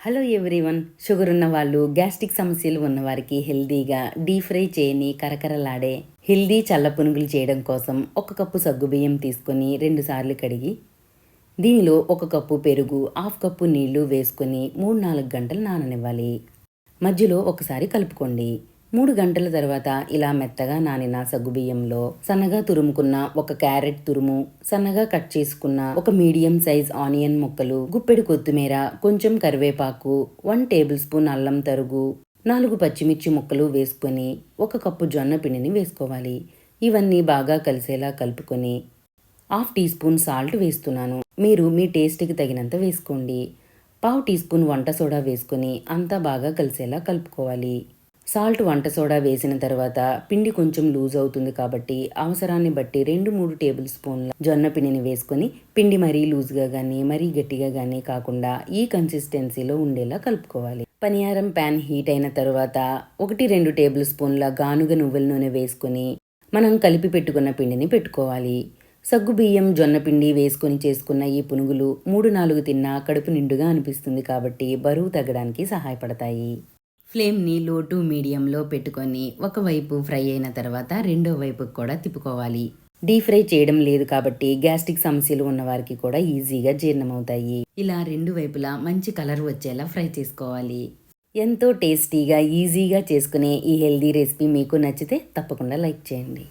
Hello everyone sugar ఉన్న వాళ్ళు gastric సమస్యలు ఉన్నవారికి హెల్దీగా డీప్ ఫ్రై చేయని కరకరలాడే హెల్దీ చల్ల పునుగులు చేయడం కోసం ఒక కప్పు సగ్గుబియ్యం తీసుకొని రెండు సార్లు కడిగి దీనిలో ఒక కప్పు పెరుగు హాఫ్ కప్పు నీళ్ళు వేసుకొని మూడు నాలుగు గంటలు నాననివ్వాలి. మధ్యలో ఒకసారి కలుపుకోండి. మూడు గంటల తర్వాత ఇలా మెత్తగా నానిన సగ్గుబియ్యంలో సన్నగా తురుముకున్న ఒక క్యారెట్ తురుము సన్నగా కట్ చేసుకున్న ఒక మీడియం సైజ్ ఆనియన్ ముక్కలు గుప్పెడు కొత్తిమీర కొంచెం కరివేపాకు వన్ టేబుల్ స్పూన్ అల్లం తరుగు నాలుగు పచ్చిమిర్చి ముక్కలు వేసుకొని ఒక కప్పు జొన్న పిండిని వేసుకోవాలి. ఇవన్నీ బాగా కలిసేలా కలుపుకొని హాఫ్ టీ స్పూన్ సాల్ట్ వేస్తున్నాను. మీరు మీ టేస్ట్కి తగినంత వేసుకోండి. పావు టీ స్పూన్ వంట సోడా వేసుకొని అంతా బాగా కలిసేలా కలుపుకోవాలి. సాల్ట్ వంట సోడా వేసిన తర్వాత పిండి కొంచెం లూజ్ అవుతుంది కాబట్టి అవసరాన్ని బట్టి రెండు మూడు టేబుల్ స్పూన్ల జొన్న పిండిని వేసుకొని పిండి మరీ లూజ్గా కానీ మరీ గట్టిగా కానీ కాకుండా ఈ కన్సిస్టెన్సీలో ఉండేలా కలుపుకోవాలి. పనియారం ప్యాన్ హీట్ అయిన తర్వాత ఒకటి రెండు టేబుల్ స్పూన్ల గానుగ నువ్వుల నూనె వేసుకొని మనం కలిపి పెట్టుకున్న పిండిని పెట్టుకోవాలి. సగ్గు బియ్యం జొన్న పిండి వేసుకొని చేసుకున్న ఈ పునుగులు మూడు నాలుగు తిన్నా కడుపు నిండుగా అనిపిస్తుంది కాబట్టి బరువు తగ్గడానికి సహాయపడతాయి. ఫ్లేమ్ని లో టు మీడియంలో పెట్టుకొని ఒకవైపు ఫ్రై అయిన తర్వాత రెండో వైపుకి కూడా తిప్పుకోవాలి. డీప్ ఫ్రై చేయడం లేదు కాబట్టి గ్యాస్ట్రిక్ సమస్యలు ఉన్న వారికి కూడా ఈజీగా జీర్ణమవుతాయి. ఇలా రెండు వైపులా మంచి కలర్ వచ్చేలా ఫ్రై చేసుకోవాలి. ఎంతో టేస్టీగా ఈజీగా చేసుకునే ఈ హెల్దీ రెసిపీ మీకు నచ్చితే తప్పకుండా లైక్ చేయండి.